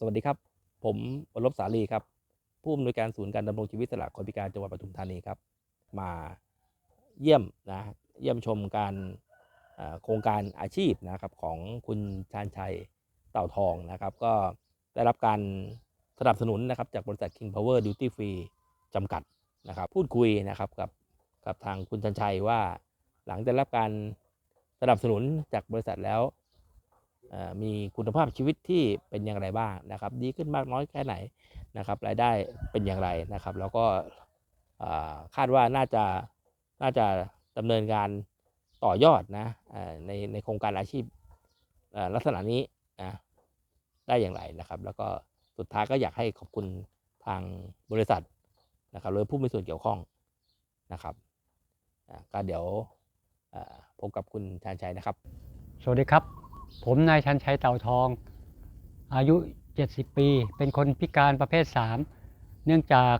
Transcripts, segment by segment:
สวัสดีครับ ผมวรลบสาลีครับ ผู้อำนวยการศูนย์การดำรงชีวิตสละคนพิการจังหวัดปทุมธานีครับ มาเยี่ยมนะเยี่ยมชมการโครงการอาชีพนะครับของคุณชาญชัยเต่าทองนะครับ ก็ได้รับการสนับสนุนนะครับจากบริษัท King Power Duty Free จำกัดนะครับ พูดคุยนะครับกับกับทางคุณชันชัยว่าหลังจากได้รับการสนับสนุนจากบริษัทแล้ว มีคุณภาพชีวิตที่เป็นอย่างไรบ้างนะครับ ดีขึ้นมากน้อยแค่ไหนนะครับรายได้เป็นอย่างไรนะครับ แล้วก็คาดว่าน่าจะน่าจะดำเนินการต่อยอดนะในในโครงการอาชีพลักษณะนี้นะได้อย่างไรนะครับ แล้วก็สุดท้ายก็อยากให้ขอบคุณทางบริษัทนะครับหรือผู้มีส่วนเกี่ยวข้องนะครับก็เดี๋ยวพบกับคุณชาญชัยนะครับ สวัสดีครับ ผมนายชันชัยเต่าทอง อายุ 70 ปี เป็นคนพิการประเภท 3 เนื่องจาก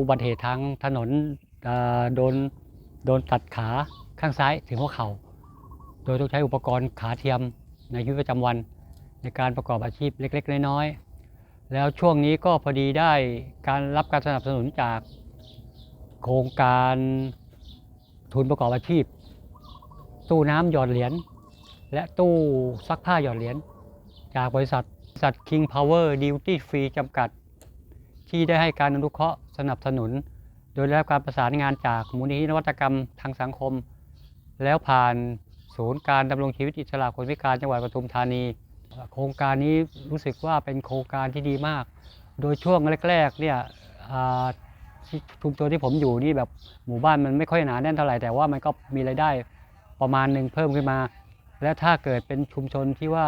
อุบัติเหตุทางถนนโดนโดนตัดขาข้างซ้ายถึงหัวเข่า โดยต้องใช้อุปกรณ์ขาเทียมในชีวิตประจำวันในการประกอบอาชีพเล็ก ๆ น้อยๆ แล้วช่วงนี้ก็พอดีได้การรับการสนับสนุนจากโครงการทุนประกอบอาชีพ ตู้น้ำหยอดเหรียญ และตู้ซักผ้าหยอดเหรียญจากบริษัทบริษัท King Power Duty Free จำกัด ที่ได้ให้การอนุเคราะห์สนับสนุน โดยได้รับการประสานงานจากมูลนิธินวัตกรรมทางสังคม แล้วผ่านศูนย์การดำรงชีวิตอิสระคนพิการจังหวัดปทุมธานี โครงการนี้รู้สึกว่าเป็นโครงการที่ดีมาก โดยช่วงแรกๆเนี่ยที่ชุมชนที่ผมอยู่นี่แบบหมู่บ้านมันไม่ค่อยหนาแน่นเท่าไหร่แต่ว่ามันก็มีรายได้ประมาณหนึ่งเพิ่มขึ้นมา และถ้าเกิดเป็นชุมชนที่ว่า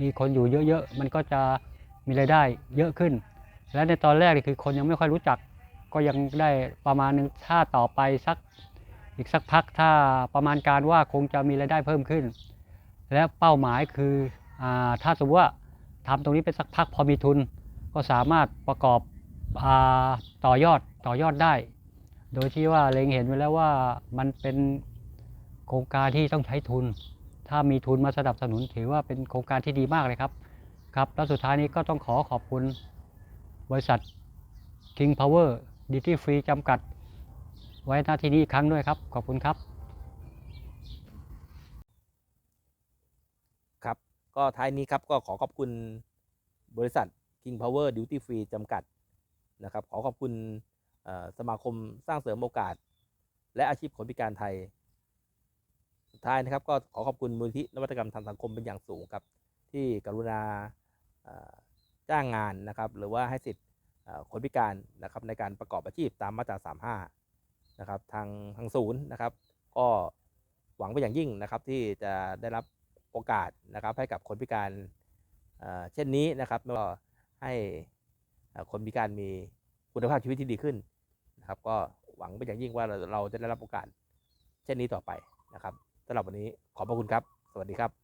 มีคนอยู่เยอะๆ มันก็จะมีรายได้เยอะขึ้น และในตอนแรกนี่คือคนยังไม่ค่อยรู้จัก ก็ยังได้ประมาณหนึ่งถ้าต่อไปสักอีกสักพักถ้าประมาณการว่าคงจะมีรายได้เพิ่มขึ้น และเป้าหมายคืออถ้าสมมติว่าทำตรงนี้เป็นสักพักพอมีทุน ก็สามารถประกอบอต่อยอดต่อยอดได้ โดยที่ว่าเล็งเห็นไว้แล้วว่ามันเป็นโครงการที่ต้องใช้ทุน ถ้ามีทุนมาสนับสนุนถือว่าเป็นโครงการที่ดีมากเลยครับครับ แล้วสุดท้ายนี้ก็ต้องขอขอบคุณ บริษัท King Power Duty Free จำกัด ไว้หน้าที่นี้อีกครั้งด้วยครับ ขอบคุณครับ ครับ ก็ท้ายนี้ครับก็ขอขอบคุณบริษัท King Power Duty Free จำกัดนะครับ ขอขอบคุณสมาคมสร้างเสริมโอกาส และอาชีพคนพิการไทย สุดท้ายนะครับ ก็ขอขอบคุณมูลที่นวัตกรรมทางสังคมเป็นอย่างสูงครับ ที่กรุณาจ้างงานนะครับ หรือว่าให้สิทธิ์คนพิการนะครับในการประกอบอาชีพตามมาตรา 35 นะครับ ทางทางศูนย์นะครับ ก็หวังเป็นอย่างยิ่งนะครับ ที่จะได้รับโอกาสนะครับ ให้กับคนพิการเช่นนี้นะครับแล้วก็ให้คนพิการมีคุณภาพชีวิตที่ดีขึ้นนะครับ ก็หวังเป็นอย่างยิ่งว่าเราเราจะได้รับโอกาสเช่นนี้ต่อไปนะครับ สำหรับวันนี้ขอบพระคุณครับ สวัสดีครับ